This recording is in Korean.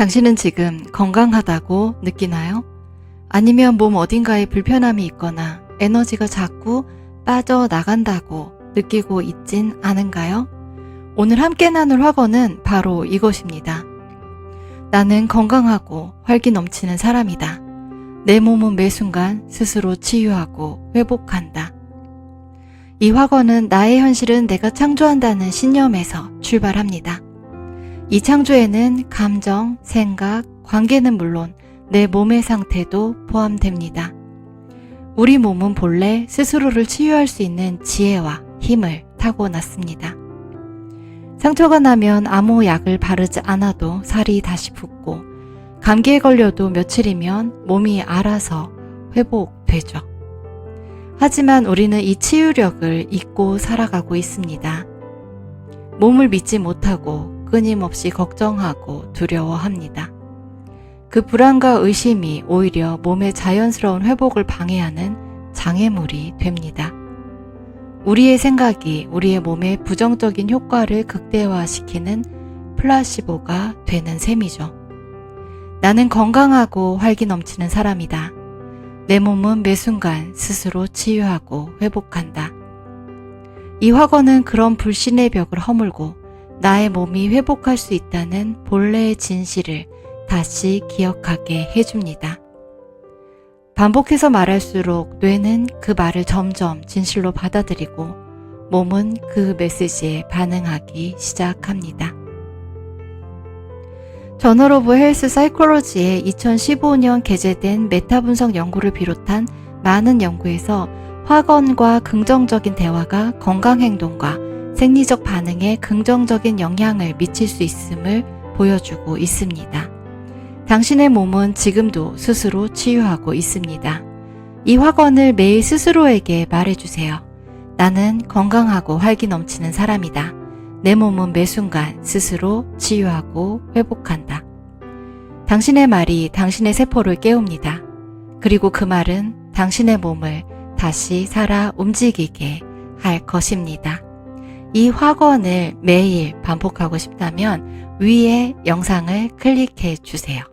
당신은 지금 건강하다고 느끼나요? 아니면 몸 어딘가에 불편함이 있거나 에너지가 자꾸 빠져나간다고 느끼고 있진 않은가요? 오늘 함께 나눌 화건은 바로 이것입니다. 나는 건강하고 활기 넘치는 사람이다. 내 몸은 매 순간 스스로 치유하고 회복한다. 이 화건은 나의 현실은 내가 창조한다는 신념에서 출발합니다. 이 창조에는 감정, 생각, 관계는 물론 내 몸의 상태도 포함됩니다. 우리 몸은 본래 스스로를 치유할 수 있는 지혜와 힘을 타고났습니다. 상처가 나면 아무 약을 바르지 않아도 살이 다시 붓고 감기에 걸려도 며칠이면 몸이 알아서 회복되죠. 하지만 우리는 이 치유력을 잊고 살아가고 있습니다. 몸을 믿지 못하고 끊임없이 걱정하고 두려워합니다. 그 불안과 의심이 오히려 몸의 자연스러운 회복을 방해하는 장애물이 됩니다. 우리의 생각이 우리의 몸의 부정적인 효과를 극대화시키는 플라시보가 되는 셈이죠. 나는 건강하고 활기 넘치는 사람이다. 내 몸은 매 순간 스스로 치유하고 회복한다. 이 화건은 그런 불신의 벽을 허물고 나의 몸이 회복할 수 있다는 본래의 진실을 다시 기억하게 해줍니다. 반복해서 말할수록 뇌는 그 말을 점점 진실로 받아들이고 몸은 그 메시지에 반응하기 시작합니다. 저널 오브 헬스 사이콜로지의 2015년 게재된 메타 분석 연구를 비롯한 많은 연구에서 화건과 긍정적인 대화가 건강 행동과 생리적 반응에 긍정적인 영향을 미칠 수 있음을 보여주고 있습니다. 당신의 몸은 지금도 스스로 치유하고 있습니다. 이 화건을 매일 스스로에게 말해주세요. 나는 건강하고 활기 넘치는 사람이다. 내 몸은 매 순간 스스로 치유하고 회복한다. 당신의 말이 당신의 세포를 깨웁니다. 그리고 그 말은 당신의 몸을 다시 살아 움직이게 할 것입니다. 이 화건을 매일 반복하고 싶다면 위에 영상을 클릭해 주세요.